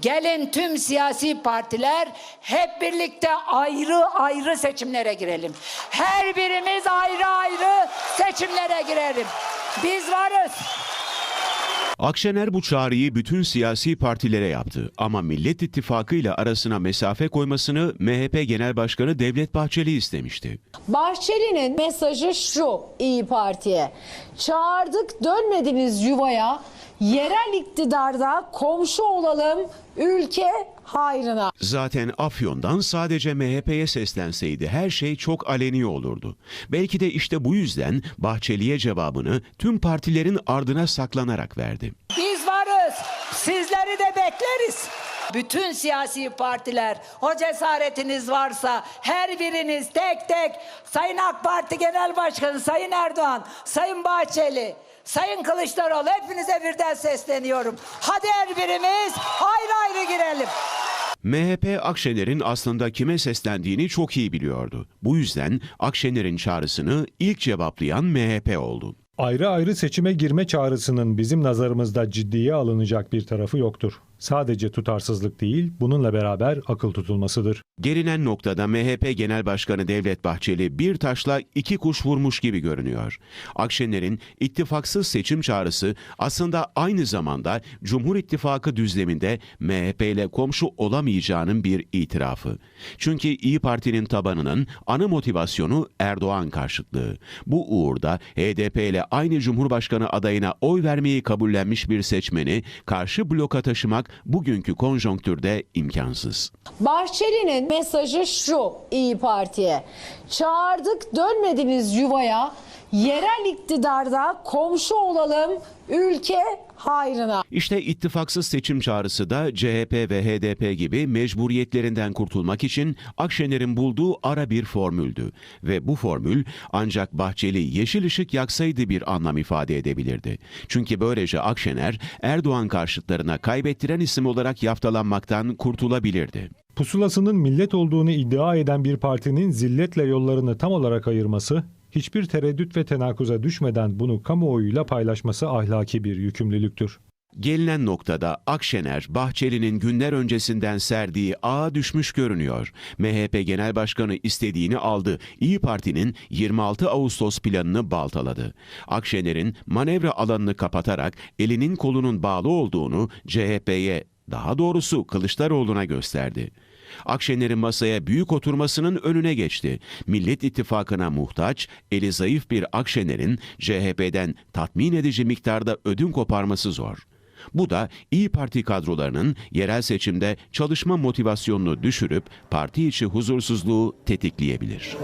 Gelin tüm siyasi partiler hep birlikte ayrı ayrı seçimlere girelim. Her birimiz ayrı ayrı seçimlere girelim. Biz varız. Akşener bu çağrıyı bütün siyasi partilere yaptı ama Millet İttifakı ile arasına mesafe koymasını MHP Genel Başkanı Devlet Bahçeli istemişti. Bahçeli'nin mesajı şu İyi Parti'ye. Çağırdık dönmediniz yuvaya. Yerel iktidarda komşu olalım ülke hayrına. Zaten Afyon'dan sadece MHP'ye seslenseydi her şey çok aleni olurdu. Belki de işte bu yüzden Bahçeli'ye cevabını tüm partilerin ardına saklanarak verdi. Biz varız. Sizleri de bekleriz. Bütün siyasi partiler o cesaretiniz varsa her biriniz tek tek Sayın AK Parti Genel Başkanı Sayın Erdoğan, Sayın Bahçeli, Sayın Kılıçdaroğlu hepinize birden sesleniyorum. Hadi her birimiz ayrı ayrı girelim. MHP Akşener'in aslında kime seslendiğini çok iyi biliyordu. Bu yüzden Akşener'in çağrısını ilk cevaplayan MHP oldu. Ayrı ayrı seçime girme çağrısının bizim nazarımızda ciddiye alınacak bir tarafı yoktur. Sadece tutarsızlık değil, bununla beraber akıl tutulmasıdır. Gelinen noktada MHP Genel Başkanı Devlet Bahçeli bir taşla iki kuş vurmuş gibi görünüyor. Akşener'in ittifaksız seçim çağrısı aslında aynı zamanda Cumhur İttifakı düzleminde MHP ile komşu olamayacağının bir itirafı. Çünkü İyi Parti'nin tabanının ana motivasyonu Erdoğan karşıtlığı. Bu uğurda HDP ile aynı Cumhurbaşkanı adayına oy vermeyi kabullenmiş bir seçmeni karşı bloka taşımak bugünkü konjonktürde imkansız. Bahçeli'nin mesajı şu İyi Parti'ye. Çağırdık dönmediniz yuvaya. Yerel iktidarda komşu olalım ülke hayrına. İşte ittifaksız seçim çağrısı da CHP ve HDP gibi mecburiyetlerinden kurtulmak için Akşener'in bulduğu ara bir formüldü. Ve bu formül ancak Bahçeli yeşil ışık yaksaydı bir anlam ifade edebilirdi. Çünkü böylece Akşener Erdoğan karşıtlarına kaybettiren isim olarak yaftalanmaktan kurtulabilirdi. Pusulasının millet olduğunu iddia eden bir partinin zilletle yollarını tam olarak ayırması, hiçbir tereddüt ve tenakuza düşmeden bunu kamuoyuyla paylaşması ahlaki bir yükümlülüktür. Gelinen noktada Akşener, Bahçeli'nin günler öncesinden serdiği ağa düşmüş görünüyor. MHP Genel Başkanı istediğini aldı. İyi Parti'nin 26 Ağustos planını baltaladı. Akşener'in manevra alanını kapatarak elinin kolunun bağlı olduğunu CHP'ye, daha doğrusu Kılıçdaroğlu'na gösterdi. Akşener'in masaya büyük oturmasının önüne geçti. Millet İttifakı'na muhtaç, eli zayıf bir Akşener'in CHP'den tatmin edici miktarda ödün koparması zor. Bu da İyi Parti kadrolarının yerel seçimde çalışma motivasyonunu düşürüp parti içi huzursuzluğu tetikleyebilir.